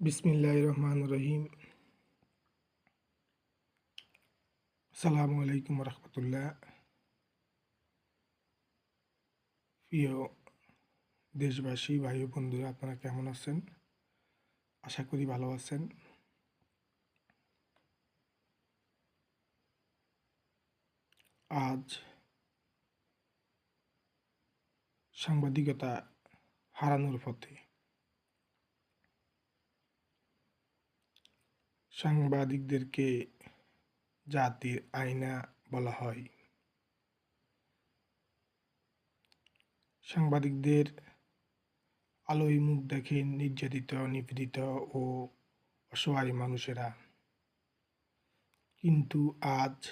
বিসমিল্লাহ রহমান রহিম সালামু আলাইকুম রহমতুল্লাহ প্রিয় দেশবাসী, ভাই বন্ধুরা, আপনারা কেমন আছেন? আশা করি ভালো আছেন। আজ সাংবাদিকতা হারানোর পথে সাংবাদিকদেরকে জাতির আয়না বলা হয়। সাংবাদিকদের আলোয় মুখ দেখে নির্যাতিত, নিপীড়িত ও অসহায় মানুষেরা। কিন্তু আজ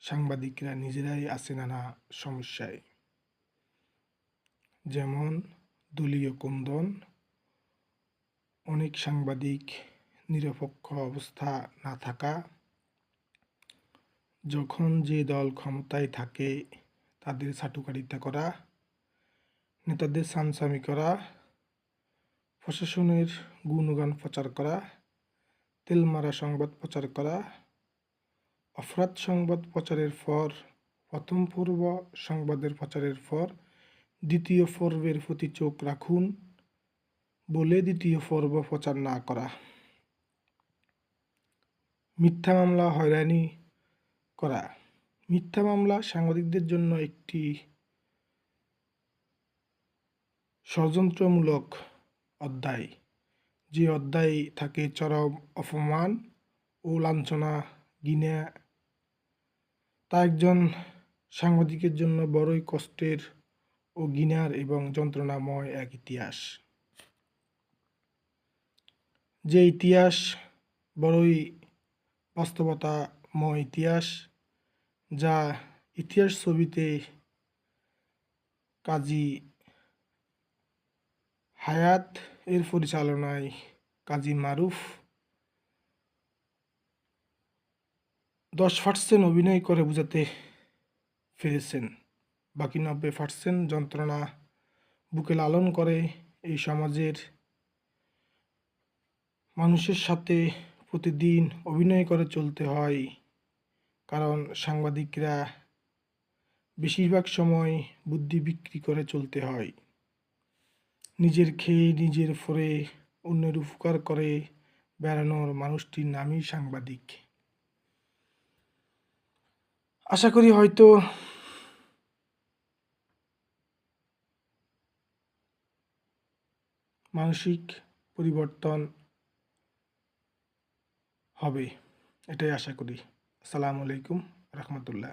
সাংবাদিকরা নিজেরাই আছে নানা সমস্যায়। যেমন দলীয় কন্দন অনেক সাংবাদিক নিরপেক্ষ অবস্থা না থাকা, যখন যে দল ক্ষমতায় থাকে তাদের সাটুকারিতা করা, নেতাদের সামসামি করা, প্রশাসনের গুণগান প্রচার করা তেলমারা সংবাদ প্রচার করা অপরাধ সংবাদ প্রচারের পর, প্রথম পূর্ব সংবাদের প্রচারের পর, দ্বিতীয় পর্বের প্রতি চোখ রাখুন, বলে দ্বিতীয় পর্ব প্রচার না করা। মিথ্যা মামলা হয়রানি করা। মিথ্যা মামলা সাংবাদিকদের জন্য একটি ষড়যন্ত্রমূলক অধ্যায়। যে অধ্যায় থাকে চরম অপমান ও লাঞ্ছনা গিনে তা একজন সাংবাদিকের জন্য বড়ই কষ্টের ও গিনার এবং যন্ত্রণাময় এক ইতিহাস। যে ইতিহাস বড়ই বাস্তবতাময় ইতিহাস, যা ইতিহাস ছবিতে কাজী হায়াত এর পরিচালনায় কাজী মারুফ দশ পার্সেন্ট অভিনয় করে বোঝাতে পেরেছেন। বাকি নব্বই পার্সেন্ট যন্ত্রণা বুকে লালন করে এই সমাজের মানুষের সাথে প্রতিদিন অভিনয় করে চলতে হয়। কারণ সাংবাদিকরা বেশিরভাগ সময় বুদ্ধি বিক্রি করে চলতে হয়। নিজের খেয়ে নিজের ফরে অন্যের উপকার করে বেড়ানোর মানুষটির নামই সাংবাদিক। আশা করি হয়তো মানসিক পরিবর্তন হবে এটাই আশা করি। আসসালামু আলাইকুম রহমতুল্লাহ।